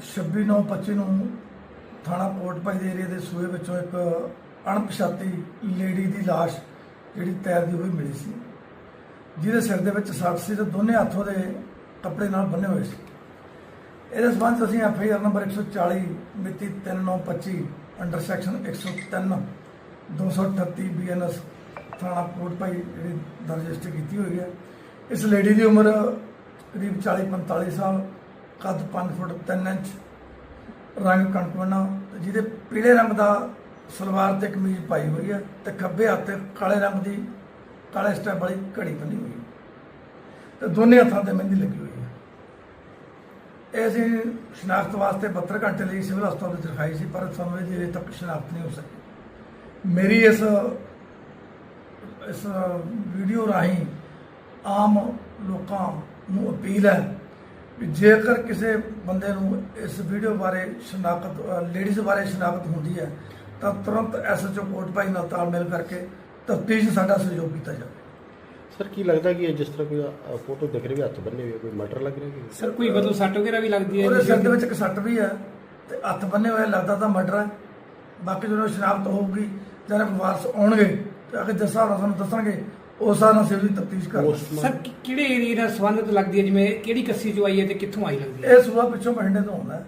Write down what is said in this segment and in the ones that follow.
26/9/25 ਨੂੰ ਥਾਣਾ ਕੋਟ ਭਾਈ ਦੇ ਏਰੀਆ ਦੇ ਸੂਏ ਵਿੱਚੋਂ ਇੱਕ ਅਣਪਛਾਤੀ ਲੇਡੀ ਦੀ ਲਾਸ਼ ਜਿਹੜੀ ਤੈਰਦੀ ਹੋਈ ਮਿਲੀ ਸੀ। ਜਿਹਦੇ ਸਿਰ ਦੇ ਵਿੱਚ ਸੱਟ ਸੀ ਤੇ ਦੋਨੇ ਹੱਥੋਂ ਦੇ ਕੱਪੜੇ ਨਾਲ ਬੰਨੇ ਹੋਏ ਸੀ। ਇਹਦੇ ਸਬੰਧ ਅਸੀਂ ਐਫ ਆਈ ਆਰ ਨੰਬਰ 140 ਮਿਤੀ 3925 ਅੰਡਰ ਸੈਕਸ਼ਨ 103 238 ਬੀਐਨਐਸ ਥਾਣਾ ਕੋਟ ਭਾਈ ਜਿਹੜੀ ਦਰਜ ਰਜਿਸਟਰ ਕੀਤੀ ਹੋਈ ਹੈ। ਇਸ ਲੇਡੀ ਦੀ ਉਮਰ ਕਰੀਬ 40 45 ਸਾਲ ਕੱਦ 5 ਫੁੱਟ 3 ਇੰਚ, ਰੰਗ ਕਣਕਵਨਾ ਤੇ ਜਿਹਦੇ ਪੀਲੇ ਰੰਗ ਦਾ ਸਲਵਾਰ ਤੇ ਕਮੀਜ਼ ਪਾਈ ਹੋਈ ਹੈ ਤੇ ਖੱਬੇ ਹੱਥ ਤੇ ਕਾਲੇ ਰੰਗ ਦੀ ਕਾਲੇ ਸਟੈਪ ਵਾਲੀ ਘੜੀ ਬੰਨੀ ਹੋਈ ਹੈ। ਤੇ ਦੋਨੇ ਹੱਥਾਂ ਤੇ ਮਹਿੰਦੀ ਲੱਗੀ ਹੋਈ ਹੈ। ਇਹ ਅਸੀਂ ਸ਼ਨਾਖਤ ਵਾਸਤੇ 72 ਘੰਟੇ ਲਈ ਸਿਵਲ ਹਸਪਤਾਲ ਵਿੱਚ ਰਖਾਈ ਸੀ, ਪਰ ਸਾਨੂੰ ਇਹਦੀ ਅਜੇ ਤੱਕ ਸ਼ਨਾਖਤ ਨਹੀਂ ਹੋ ਸਕੀ। ਮੇਰੀ ਇਸ ਇਸ ਵੀਡੀਓ ਰਾਹੀਂ ਆਮ ਲੋਕਾਂ ਨੂੰ ਅਪੀਲ ਹੈ ਵੀ ਜੇਕਰ ਕਿਸੇ ਬੰਦੇ ਨੂੰ ਇਸ ਵੀਡੀਓ ਬਾਰੇ ਸ਼ਨਾਖਤ ਲੇਡੀਜ਼ ਬਾਰੇ ਸ਼ਨਾਖਤ ਹੁੰਦੀ ਹੈ ਤਾਂ ਤੁਰੰਤ ਐਸਐਚਓ ਕੋਟ ਭਾਈ ਨਾਲ ਤਾਲਮੇਲ ਕਰਕੇ ਤਫਤੀਸ਼ ਸਾਡਾ ਸਹਿਯੋਗ ਕੀਤਾ ਜਾਵੇ। ਸਰ ਕੀ ਲੱਗਦਾ ਕਿ ਇਹ ਜਿਸ ਤਰ੍ਹਾਂ ਕੋਈ ਫੋਟੋ ਦਿਖ ਰਹੀ ਹੈ ਹੱਥ ਬੰਨੇ ਹੋਏ ਕੋਈ ਮਰਡਰ ਲੱਗ ਰਿਹਾ ਕਿ? ਸਰ ਕੋਈ ਮਤਲਬ ਸੱਟ ਵਗੈਰਾ ਵੀ ਲੱਗਦੀ ਹੈ ਉਹਦੇ ਸਿਰ ਦੇ? ਵਿੱਚ ਇੱਕ ਸੱਟ ਵੀ ਹੈ ਤੇ ਹੱਥ ਬੰਨੇ ਹੋਏ ਲੱਗਦਾ ਤਾਂ ਮਰਡਰ ਹੈ। ਬਾਕੀ ਜਦੋਂ ਸ਼ਨਾਖਤ ਹੋਊਗੀ ਜਦੋਂ ਵਾਰਸ ਆਉਣਗੇ ਤੇ ਅਗੇ ਦੱਸਾਂ ਸਾਨੂੰ ਦੱਸਣਗੇ ਉਸ ਹਿਸਾਬ ਨਾਲ ਸਿਵਲ ਦੀ ਤਫਤੀਸ਼ ਕਰਾਂਗੇ ਸਰ ਕਿ- ਕਿਹੜੇ ਏਰੀਆ ਨਾਲ ਸੰਬੰਧਿਤ ਲੱਗਦੀ ਹੈ? ਜਿਵੇਂ ਕਿਹੜੀ ਕੱਸੀ ਚੋਂ ਆਈ ਹੈ ਤੇ ਕਿੱਥੋਂ ਆਈ ਲੱਗਦੀ ਹੈ? ਇਹ ਸੂਆ ਪਿੱਛੋਂ ਬਠਿੰਡੇ ਤੋਂ ਆਉਂਦਾ ਹੈ।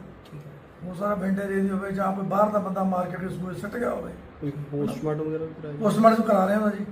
ਉਹ ਸਾਰਾ ਬਠਿੰਡੇ ਦੇ ਦੀ ਹੋਵੇ ਜਾਂ ਕੋਈ ਬਾਹਰ ਦਾ ਬੰਦਾ ਮਾਰ ਕੇ ਕੋਈ ਸੂਏ ਸੱਟ ਗਿਆ ਹੋਵੇ। ਕੋਈ ਪੋਸਟਮਾਰਟਮ ਵਗੈਰਾ ਵੀ ਕਰਾਇਆ ਪੋਸਟਮਾਰਟਮ ਕਰਾ ਰਹੇ ਹਾਂ ਜੀ।